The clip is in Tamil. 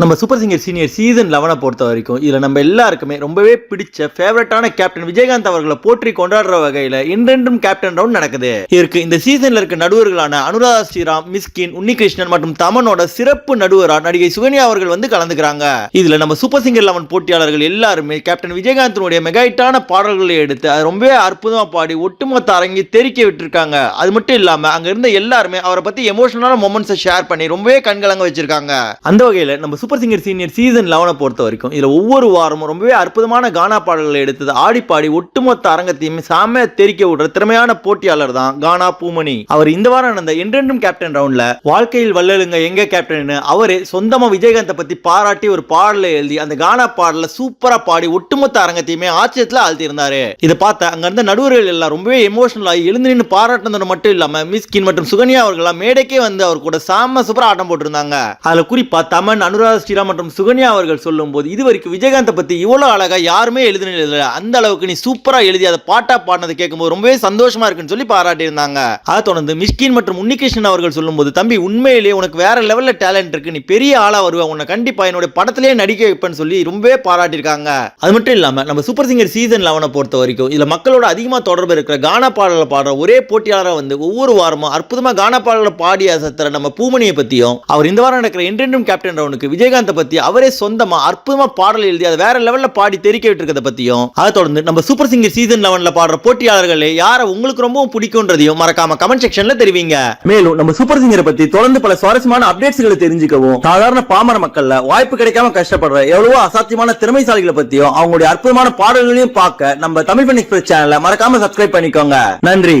நம்ம சூப்பர் சிங்கர் சீனியர் சீசன் லெவனை பொறுத்த வரைக்கும் இதில் நம்ம எல்லாருக்குமே ரொம்பவே பிடிச்ச ஃபேவரட்டான கேப்டன் விஜயகாந்த் அவர்களை போற்றி கொண்டாடுற வகையில் இன்றென்றும் கேப்டன் ரவுண்ட் நடக்குது. இதற்கு இந்த சீசனில் இருக்க நடுவர்களான அனுராதா ஸ்ரீராம் மிஸ்கின் உன்னிகிருஷ்ணன் மற்றும் தமனோட சிறப்பு நடுவரா நடிகை சுகன்யா அவர்கள் வந்து கலந்துக்கிறாங்க. இதில் நம்ம சூப்பர் சிங்கர் லெவன் போட்டியாளர்கள் எல்லாருமே கேப்டன் விஜயகாந்தினுடைய மெகாயிட்டான பாடல்களை எடுத்து அது ரொம்பவே அற்புதமாக பாடி ஒட்டுமொத்த அரங்கி தெரிக்க விட்டுருக்காங்க. அது மட்டும் இல்லாமல் அங்கே இருந்த எல்லாருமே அவரை பற்றி எமோஷனலான மொமெண்ட்ஸை ஷேர் பண்ணி ரொம்பவே கண்கலங்க வச்சிருக்காங்க. அந்த வகையில் நம்ம சூப்பர் சிங்கர் சீனியர் சீசன் லெவனை பொறுத்த வரைக்கும் இதில் ஒவ்வொரு வாரமும் ரொம்பவே அற்புதமான கானா பாடல்களை எடுத்தது ஆடிப்பாடி ஒட்டுமொத்த அரங்கத்தையுமே சாமையா தெரிக்க விடுற திறமையான போட்டியாளர் தான் கானா பூமணி. அவர் இந்த வாரம் நடந்த என்றென்றும் கேப்டன் ரவுண்ட்ல வாழ்க்கையில் வல்லலுங்க எங்க கேப்டன் அவரே சொந்தமா விஜயகாந்தை பத்தி பாராட்டி ஒரு பாடலை எழுதி அந்த கானா பாடல சூப்பரா பாடி ஒட்டுமொத்த அரங்கத்தையுமே ஆச்சரியத்தில் ஆழ்த்தியிருந்தாரு. இதை பார்த்த அங்க இருந்த நடுவர்கள் எல்லாம் ரொம்பவே எமோஷனல் ஆகி எழுந்து நின்று பாராட்டினது மட்டும் இல்லாம மிஸ்கின் மற்றும் சுகன்யா அவர்கள்லாம் மேடைக்கே வந்து அவர் கூட சாம சூப்பரா ஆட்டம் போட்டிருந்தாங்க. அதுல குறிப்பா தமன் அனுராதா ஸ்ரீராம் மற்றும் சுகன்யா அவர்கள் சொல்லும் போது இது வரைக்கும் விஜயகாந்தை பத்தி இவ்வளவு அழகாக யாருமே எழுதுனது அந்த அளவுக்கு நீ சூப்பரா எழுதி அதை பாட்டாக பாடினது கேட்கும்போது ரொம்பவே சந்தோஷமா இருக்குன்னு சொல்லி பாராட்டியிருந்தாங்க. அதை தொடர்ந்து மிஷ்கின் மற்றும் உன்னிகிருஷ்ணன் அவர்கள் சொல்லும்போது தம்பி உண்மையிலேயே உனக்கு வேற லெவல்ல டேலண்ட் இருக்கு. நீ பெரிய ஆளாக வருவ. உன்னை கண்டிப்பா என்னோட படத்திலேயே நடிக்க வைப்பேன்னு சொல்லி ரொம்பவே பாராட்டியிருக்காங்க. அது மட்டும் இல்லாம நம்ம சூப்பர் சிங்கர் சீசன் லெவனை பொறுத்த வரைக்கும் இதில் மக்களோட அதிகமா தொடர்பு இருக்கிற கானா பாடலை பாடுற ஒரே போட்டியாளராக வந்து ஒவ்வொரு வாரமும் அற்புதமா கானா பாடலை பாடி அசத்துற நம்ம பூமணியை பற்றியும் அவர் இந்த வாரம் நடக்கிற என்றென்றும் கேப்டன் ரவுனுக்கு விஜயகாந்தை பத்தி அவரே சொந்தமா அற்புதமா பாடல் எழுதி அதை வேற லெவல்ல பாடி தெரிக்க விட்டுருக்கதை பத்தியும் அதை தொடர்ந்து நம்ம சூப்பர் சிங்கர் சீசன் லெவன்ல பாடுற போட்டியாளர்களே யார உங்களுக்கு ரொம்பவும் பிடிக்கும்ன்றதையும் மறக்காம கமெண்ட் செக்ஷன்ல தெரிவிங்க. மேலும் நம்ம சூப்பர் சிங்கரை பத்தி தொடர்ந்து பல சுவாரஸ்யமான அப்டேட்ஸ்களை தெரிஞ்சுக்கவும் சாதாரண பாமர மக்கள்ல வாய்ப்பு கிடைக்காம கஷ்டப்படுற எவ்வளவோ அசாத்தியமான திறமைசாலிகளை பத்தியும் அவங்களுடைய அற்புதமான பாடல்களையும் பார்க்க நம்ம தமிழ் பண்ணி எக்ஸ்பிரஸ் சேனலை மறக்காம சப்ஸ்கிரைப் பண்ணிக்கோங்க. நன்றி.